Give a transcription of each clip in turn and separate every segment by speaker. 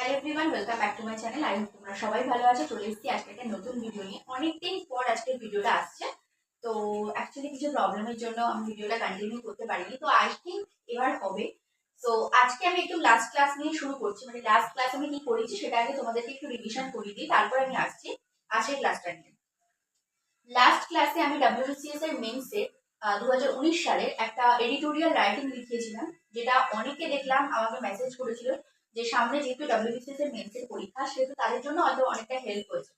Speaker 1: Hello everyone welcome back to my channel I তোমরা সবাই ভালো আছো। চলে এসেছি আজকে একটা নতুন ভিডিও নিয়ে। অনেকদিন পর আজকে ভিডিওটা আসছে। তো অ্যাকচুয়ালি কিছু প্রবলেমের জন্য আমি ভিডিওটা কন্টিনিউ করতে পারিনি। তো আই থিঙ্ক এবার হবে। তো আজকে আমি একটু লাস্ট ক্লাস নিয়ে শুরু করছি। মানে লাস্ট ক্লাস আমি কি করেছি সেটা আগে তোমাদেরকে একটু রিভিশন করিয়ে দিই। তারপর আমি আসছি আজকের ক্লাসটা নিয়ে। লাস্ট ক্লাসে আমি ডাব্লিউবিসিএস এর মেন্সে দু হাজার উনিশ সালের একটা এডিটোরিয়াল রাইটিং লিখিয়েছিলাম, যেটা অনেকে দেখলাম, আমাকে মেসেজ করেছিল। যে সামনে যেহেতু ডাব্লিউবিসিএস এর মেন্সের পরীক্ষা, সেহেতু তাদের জন্য হয়তো অনেকটা হেল্প হয়েছে।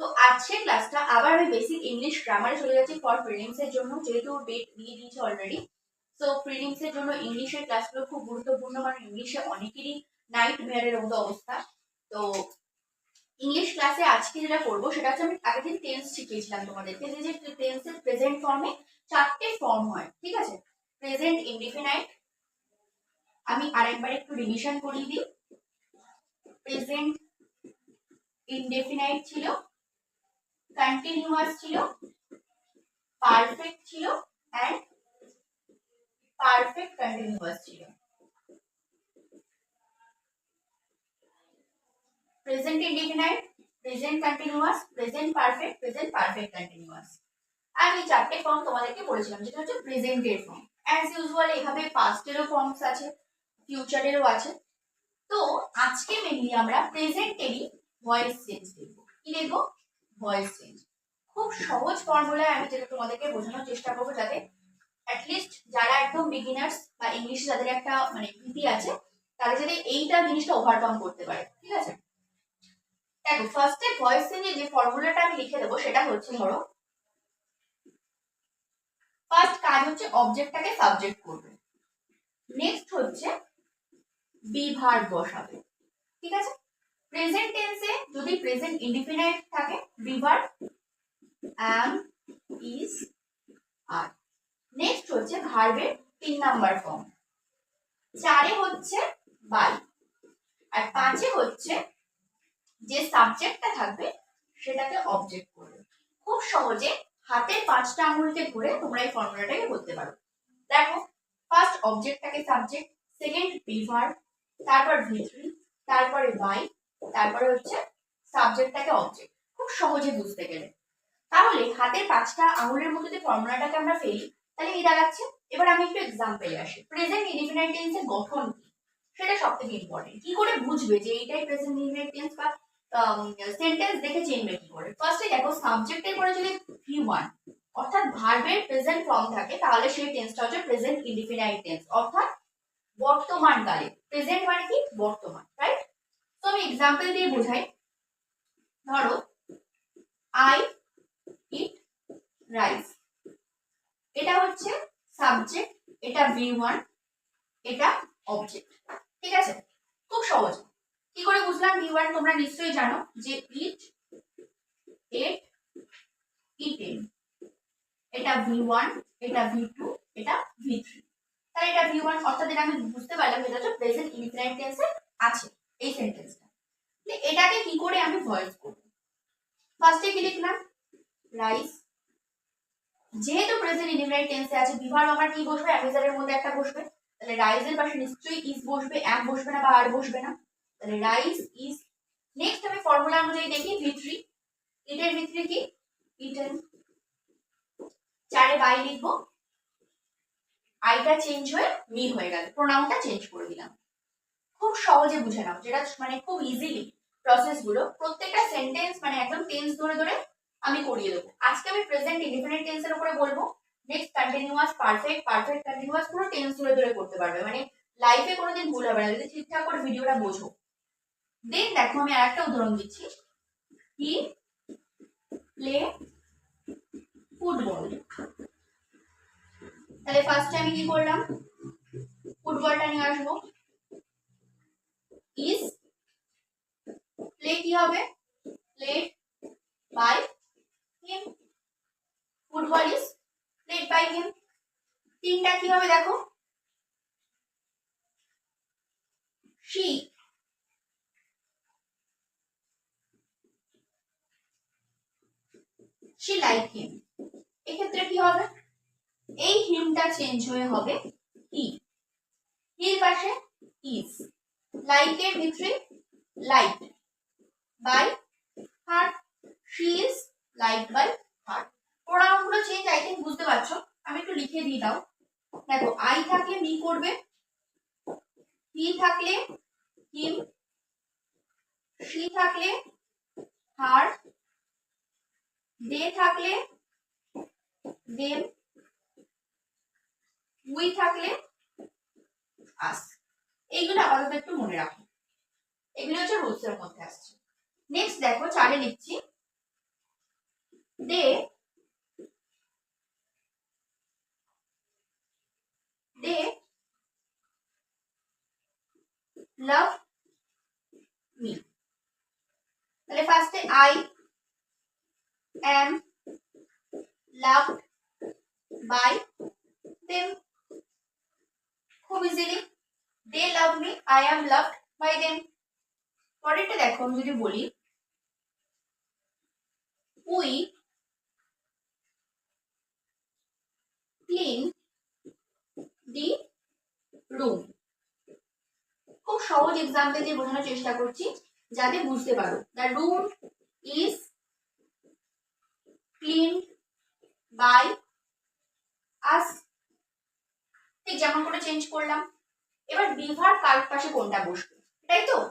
Speaker 1: তো আজকের ক্লাসটা আবার আমি বেসিক ইংলিশ গ্রামারে চলে যাচ্ছি ফর প্রিলিমস এর জন্য, যেহেতু ডেট দিয়ে দিয়েছে অলরেডি সো প্রিলিমস এর জন্য ইংলিশের ক্লাসগুলো খুব গুরুত্বপূর্ণ, কারণ ইংলিশে অনেকেরই নাইট মেয়ারের মতো অবস্থা। তো ইংলিশ ক্লাসে আজকে যেটা করব, সেটা হচ্ছে আমি আগের দিন টেন্স শিখিয়েছিলাম তোমাদেরকে, যে টেন্সের প্রেজেন্ট ফর্মে চারটে ফর্ম হয়, ঠিক আছে? প্রেজেন্ট ইনডিফিনাইট আমি আরেকবার একটু রিভিশন করিয়ে দিই। প্রেজেন্ট ইনডেফিনাইট ছিল কন্টিনিউয়াস ছিল পারফেক্ট ছিল অ্যান্ড পারফেক্ট কন্টিনিউয়াস ছিল। Present indefinite present continuous present perfect present perfect continuous এই চারটে ফর্ম তোমাদেরকে বলেছিলাম, যেটা হচ্ছে প্রেজেন্টের ফর্ম অ্যাজ ইউজুয়াল এভাবে পাস্টেরও ফর্মস আছে। ফিউচারেরও আছে। তো আজকে মেনলি আমরা প্রেজেন্টেরই ভয়েস চেঞ্জ দেখব। কি দেখব? ভয়েস চেঞ্জ খুব সহজ ফর্মুলায় আমি যেটা তোমাদেরকে বোঝানোর চেষ্টা করব যাতে অ্যাটলিস্ট যারা একদম বিগিনার্স বা ইংলিশে যাদের একটা মানে ভীতি আছে, তারা যাতে এইটা জিনিসটা ওভারকাম করতে পারে। ঠিক আছে? দেখো ফার্স্টে ভয়েস চেঞ্জের যে ফর্মুলাটা আমি লিখে দেবো, সেটা হচ্ছে ধরো ফার্স্ট কাজ হচ্ছে অবজেক্টটাকে সাবজেক্ট করবে। নেক্সট হচ্ছে বিভার বসাবে। ঠিক আছে? প্রেজেন্ট টেন্সে যদি প্রেজেন্ট ইনডিফিনাইট থাকে, বিভার অ্যাম ইজ আর নেক্সট হচ্ছে ভার্বের তিন নাম্বার ফর্ম চারে হচ্ছে বাই আর পাঁচে হচ্ছে যে সাবজেক্টটা থাকবে, সেটাকে অবজেক্ট করবে। খুব সহজে হাতের পাঁচটা আঙুলকে ধরে তোমরা এই ফর্মুলাটাকে করতে পারো। দেখো ফার্স্ট অবজেক্টটাকে সাবজেক্ট সেকেন্ড বিভার। তারপর ভিথ্রি তারপরে বাই তারপরে হচ্ছে সাবজেক্টটাকে অবজেক্ট খুব সহজে বুঝতে গেলে। তাহলে হাতের পাঁচটা আঙুলের মধ্যে যে ফর্মুলাটাকে আমরা ফেলি তাহলে এই দাঁড়াচ্ছে এবার আমি একটু এক্সাম্পলে আসি। প্রেজেন্ট ইনডিফিনাইট টেন্সের গঠন কি? সেটা সব থেকে ইম্পর্টেন্ট কি করে বুঝবে যে এইটাই প্রেজেন্ট ইনডিফিনাইট টেন্স বা সেন্টেন্স দেখে চিনবে কি করে? ফার্স্টে দেখো সাবজেক্টের পরে যদি ভি ওয়ান অর্থাৎ ভার্বের প্রেজেন্ট ফর্ম থাকে, তাহলে সেই টেন্সটা হচ্ছে প্রেজেন্ট ইনডিফিনাইট টেন্স অর্থাৎ বর্তমান কালে প্রেজেন্ট মানে কি? বর্তমান রাইট তো আমি এক্সাম্পল দিয়ে বোঝাই। ধরো আই ইট রাইস এটা হচ্ছে সাবজেক্ট এটা বি ওয়ান এটা অবজেক্ট ঠিক আছে? খুব সহজ। কি করে বুঝলাম বি ওয়ান তোমরা নিশ্চয়ই জানো যে ইট এট ইটেন এটা ভি ওয়ান এটা ভি টু এটা ভি থ্রি তাহলে এটা ভি ওয়ান অর্থাৎ এটা আমি বুঝতে পারলাম এটা হচ্ছে প্রেজেন্ট ইনফিনাইট টেন্সে আছে, এই সেন্টেন্সটা এটাকে কি করে আমি ভয়েস করব? ফার্স্টে কি লিখলাম? রাইস যেহেতু প্রেজেন্ট ইনফিনাইট টেন্সে আছে বিভার আমার কি বসবে? অ্যামিজারের মধ্যে একটা বসবে। তাহলে রাইসের পাশে নিশ্চয়ই ইজ বসবে অ্যাম বসবে না বা আর বসবে না। তাহলে রাইস ইজ নেক্সট আমি ফর্মুলা অনুযায়ী দেখি ভি ইটের ভি কি? ইটেন চারে বাই লিখব। আইটা চেঞ্জ হয়ে মি হয়ে গেল। প্রোনাউনটা চেঞ্জ করে দিলাম। খুব সহজে বুঝে নাও, যেটা মানে খুব ইজিলি প্রসেসগুলো, প্রত্যেকটা সেন্টেন্স মানে একদম টেন্স ধরে ধরে আমি করিয়ে দেবো। আজকে আমি প্রেজেন্ট ইনডিফিনিট টেন্সের উপরে বলব। Next continuous perfect perfect continuous পুরো টেন্স ধরে ধরে করতে পারবে। মানে লাইফে কোনোদিন ভুল হবে না। যদি ঠিকঠাক করে ভিডিওটা বোঝো। দেন দেখো আমি আর একটা উদাহরণ দিচ্ছি। হি প্লে ফুটবল তাহলে ফার্স্টে আমি কি করলাম? ফুটবলটা নিয়ে আসব। ইজ প্লে কি হবে? Played by him football is played by him তিনটা কি হবে দেখো? শি শি লাইক হিম এক্ষেত্রে কি হবে? এই হিমটা চেঞ্জ হয়ে হবে হি হির পাশে ইজ লাইকের ভিতরে liked by her she is liked by her প্রোনাউনগুলো চেঞ্জ আই থিঙ্ক বুঝতে পারছ? আমি একটু লিখে দিয়ে দাও। দেখো আই থাকলে মি করবে হি থাকলে হিম she থাকলে হার দে থাকলে দেম উই থাকলে আস। এইগুলো আপাতত একটু মনে রাখো। এগুলো হচ্ছে রুলস মধ্যে আসছে। নেক্সট দেখো চারে লিখছি। দে দে লাভ মি তাহলে ফার্স্টে I am loved by them. খুব easily they love me I am loved by them পরেরটা দেখো, আমি যদি বলি উই ক্লিন দি রুম খুব সহজ এক্সাম্পল দিয়ে বোঝানোর চেষ্টা করছি, যাতে বুঝতে পারো। The room is clean by ঠিক যেমন করে চেঞ্জ করলাম। এবার বিভার কার পাশে কোনটা বসবে? তাই তো?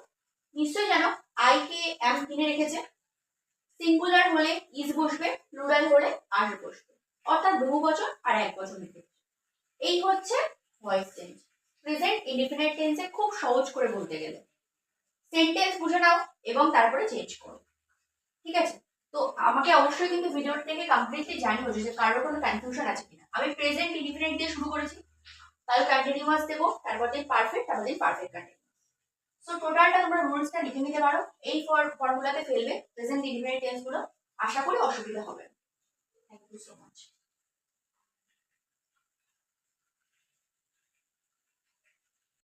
Speaker 1: নিশ্চয়ই জানো আই কে এম কিনে রেখেছে। সিঙ্গুলার হলে ইজ বসবে প্লুরাল হলে আর বসবে। অর্থাৎ বহু বছর আর এক বছর এই হচ্ছে ভয়েস চেঞ্জ প্রেজেন্ট ইনডিফিনিট টেন্সে খুব সহজ করে বলতে গেলে। সেন্টেন্স বুঝে নাও এবং তারপরে চেঞ্জ করো। ঠিক আছে? তো আমাকে অবশ্যই কিন্তু ভিডিওটা থেকে কমপ্লিটলি জানিও যে কারোর কোনো কনফিউশন আছে কিনা। আমি প্রেজেন্ট ইনডিফিনিট দিয়ে শুরু করেছি। তাহলে কন্টিনিউয়াস দেবো, তারপর দিন পারফেক্ট দিন পারফেক্ট কন্টিনিউয়াস সো টোটালটা তোমরা রুলসটা লিখে নিতে পারো। এই ফর্মুলাতে ফেলবে প্রেজেন্ট ইনডিফিনিট টেন্সগুলো আশা করি অসুবিধা হবে। Thank you so much